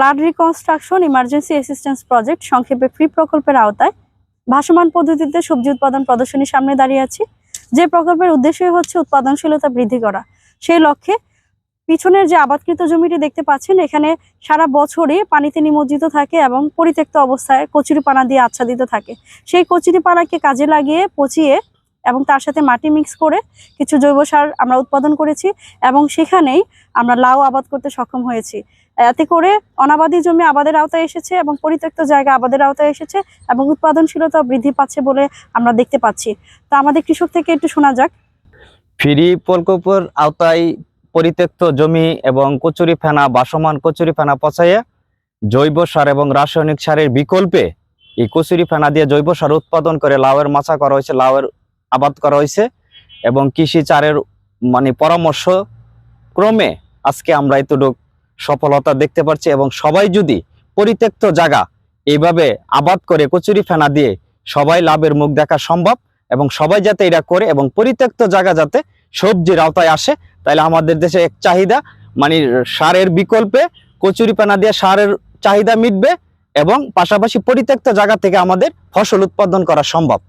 Flood reconstruction emergency assistance project সংক্ষেপে FREE প্রকল্পের আওতায় ভাসমান পদ্ধতিতে সবজি উৎপাদন প্রদর্শনী সামনে দাঁড়িয়ে আছি। যে প্রকল্পের উদ্দেশ্যই হচ্ছে উৎপাদনশীলতা বৃদ্ধি করা। সেই লক্ষ্যে পিছনের যে আবাদকৃত জমিটি দেখতে পাচ্ছেন, এখানে সারা বছরই পানিতে নিমজ্জিত থাকে এবং পরিত্যক্ত অবস্থায় কচুরি পানা দিয়ে আচ্ছাদিত থাকে। সেই কচুরি পানাকে কাজে লাগিয়ে পচিয়ে এবং তার সাথে মাটি মিক্স করে কিছু জৈব সার আমরা উৎপাদন করেছি এবং সেখানেই আমরা লাউ আবাদ করতে সক্ষম হয়েছি। এতে করে অনাবাদি জমি আবাদের আওতায় এসেছে এবং পরিত্যক্ত জায়গা আবাদের আওতায় এসেছে এবং উৎপাদনশীলতা বৃদ্ধি পাচ্ছে বলে আমরা দেখতে পাচ্ছি। তা আমাদের কৃষক থেকে একটু শোনা যাক। ফিরি প্রকল্পের আওতায় পরিত্যক্ত জমি এবং কচুরি ফেনা, বাসমান কচুরি ফেনা পচাইয়ে জৈব সার এবং রাসায়নিক সারের বিকল্পে এই কচুরি ফেনা দিয়ে জৈব সার উৎপাদন করে লাউয়ের মাছা করা হয়েছে। লাউয়ের আবাদ করা হয়েছে এবং কৃষি চারের মানে পরামর্শ ক্রমে আজকে আমরা এতটুক সফলতা দেখতে পাচ্ছি এবং সবাই যদি পরিত্যক্ত জায়গা এইভাবে আবাদ করে কচুরি ফেনা দিয়ে সবাই লাভের মুখ দেখা সম্ভব এবং সবাই যাতে এটা করে এবং পরিত্যক্ত জায়গা যাতে সবজির আওতায় আসে, তাহলে আমাদের দেশে এক চাহিদা মানে সারের বিকল্পে কচুরি পানা দিয়ে সারের চাহিদা মিটবে এবং পাশাপাশি পরিত্যক্ত জায়গা থেকে আমাদের ফসল উৎপাদন করা সম্ভব।